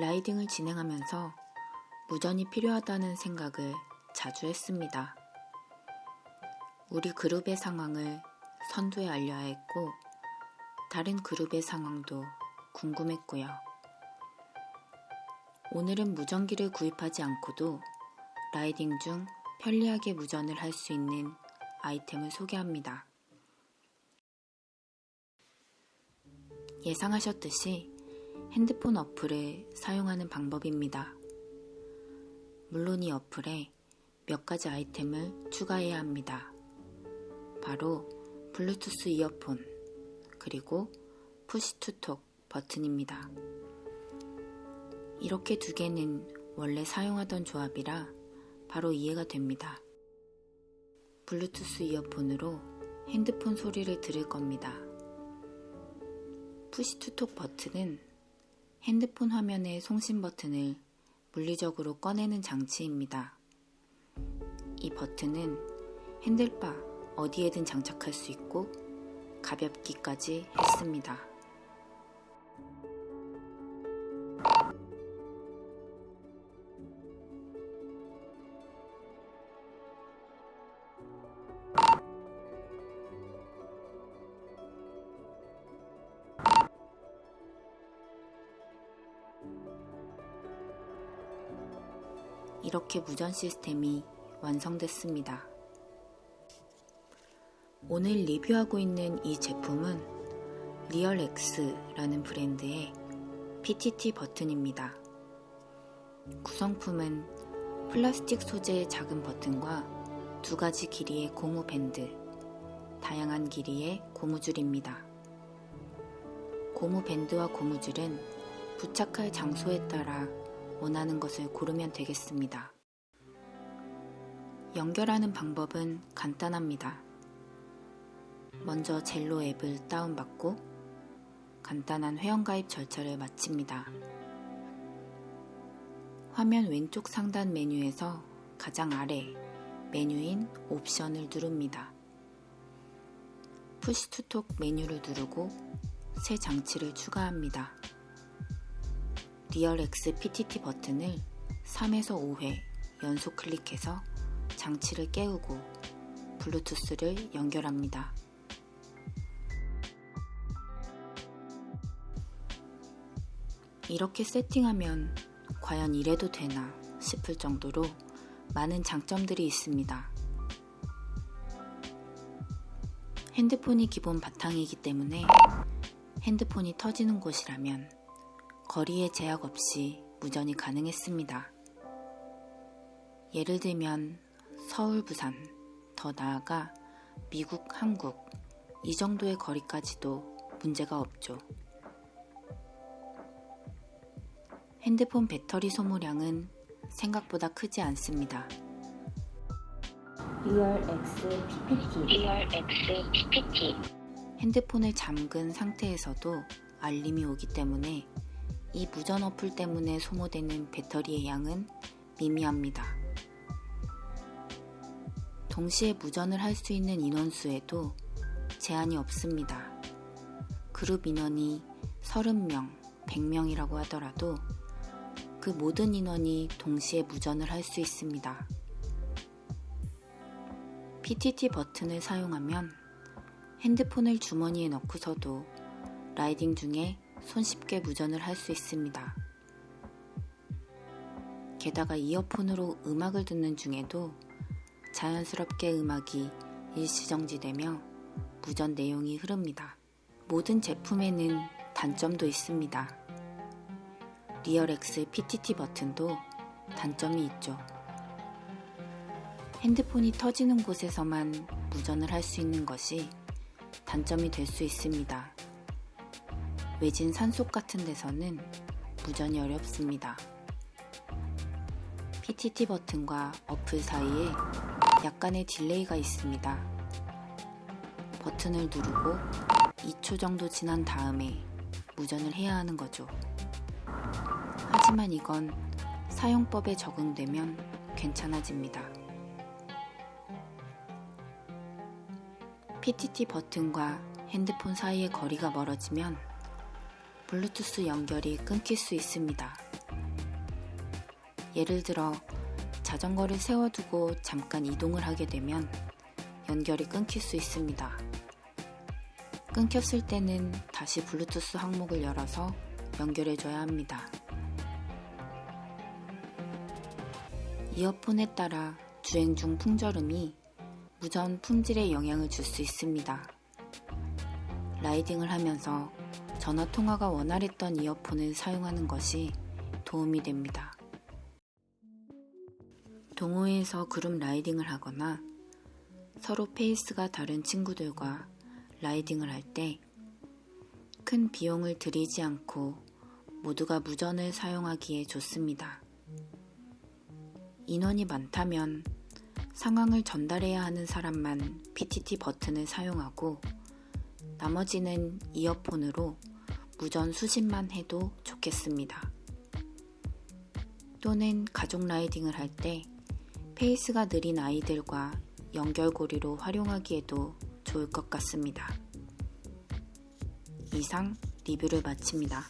라이딩을 진행하면서 무전이 필요하다는 생각을 자주 했습니다. 우리 그룹의 상황을 선두에 알려야 했고, 다른 그룹의 상황도 궁금했고요. 오늘은 무전기를 구입하지 않고도 라이딩 중 편리하게 무전을 할 수 있는 아이템을 소개합니다. 예상하셨듯이 핸드폰 어플을 사용하는 방법입니다. 물론 이 어플에 몇 가지 아이템을 추가해야 합니다. 바로 블루투스 이어폰, 그리고 푸시투톡 버튼입니다. 이렇게 두 개는 원래 사용하던 조합이라 바로 이해가 됩니다. 블루투스 이어폰으로 핸드폰 소리를 들을 겁니다. 푸시투톡 버튼은 핸드폰 화면의 송신 버튼을 물리적으로 꺼내는 장치입니다. 이 버튼은 핸들바 어디에든 장착할 수 있고 가볍기까지 했습니다. 이렇게 무전 시스템이 완성됐습니다. 오늘 리뷰하고 있는 이 제품은 리얼X라는 브랜드의 PTT 버튼입니다. 구성품은 플라스틱 소재의 작은 버튼과 두 가지 길이의 고무 밴드, 다양한 길이의 고무줄입니다. 고무 밴드와 고무줄은 부착할 장소에 따라 원하는 것을 고르면 되겠습니다. 연결하는 방법은 간단합니다. 먼저 젤로 앱을 다운받고 간단한 회원가입 절차를 마칩니다. 화면 왼쪽 상단 메뉴에서 가장 아래 메뉴인 옵션을 누릅니다. 푸시투톡 메뉴를 누르고 새 장치를 추가합니다. 리얼X PTT 버튼을 3에서 5회 연속 클릭해서 장치를 깨우고 블루투스를 연결합니다. 이렇게 세팅하면 과연 이래도 되나 싶을 정도로 많은 장점들이 있습니다. 핸드폰이 기본 바탕이기 때문에 핸드폰이 터지는 곳이라면 거리에 제약 없이 무전이 가능했습니다. 예를 들면 서울, 부산, 더 나아가 미국, 한국 이 정도의 거리까지도 문제가 없죠. 핸드폰 배터리 소모량은 생각보다 크지 않습니다. 리얼 X PPT PPT 핸드폰을 잠근 상태에서도 알림이 오기 때문에 이 무전 어플 때문에 소모되는 배터리의 양은 미미합니다. 동시에 무전을 할 수 있는 인원수에도 제한이 없습니다. 그룹 인원이 30명, 100명이라고 하더라도 그 모든 인원이 동시에 무전을 할 수 있습니다. PTT 버튼을 사용하면 핸드폰을 주머니에 넣고서도 라이딩 중에 손쉽게 무전을 할 수 있습니다. 게다가 이어폰으로 음악을 듣는 중에도 자연스럽게 음악이 일시정지되며 무전 내용이 흐릅니다. 모든 제품에는 단점도 있습니다. 리얼X PTT 버튼도 단점이 있죠. 핸드폰이 터지는 곳에서만 무전을 할 수 있는 것이 단점이 될 수 있습니다. 외진 산속 같은 데서는 무전이 어렵습니다. PTT 버튼과 어플 사이에 약간의 딜레이가 있습니다. 버튼을 누르고 2초 정도 지난 다음에 무전을 해야 하는 거죠. 하지만 이건 사용법에 적응되면 괜찮아집니다. PTT 버튼과 핸드폰 사이의 거리가 멀어지면 블루투스 연결이 끊길 수 있습니다. 예를 들어 자전거를 세워두고 잠깐 이동을 하게 되면 연결이 끊길 수 있습니다. 끊겼을 때는 다시 블루투스 항목을 열어서 연결해줘야 합니다. 이어폰에 따라 주행 중 풍절음이 무전 품질에 영향을 줄 수 있습니다. 라이딩을 하면서 전화 통화가 원활했던 이어폰을 사용하는 것이 도움이 됩니다. 동호회에서 그룹 라이딩을 하거나 서로 페이스가 다른 친구들과 라이딩을 할 때 큰 비용을 들이지 않고 모두가 무전을 사용하기에 좋습니다. 인원이 많다면 상황을 전달해야 하는 사람만 PTT 버튼을 사용하고 나머지는 이어폰으로 무전 수신만 해도 좋겠습니다. 또는 가족 라이딩을 할 때 페이스가 느린 아이들과 연결고리로 활용하기에도 좋을 것 같습니다. 이상 리뷰를 마칩니다.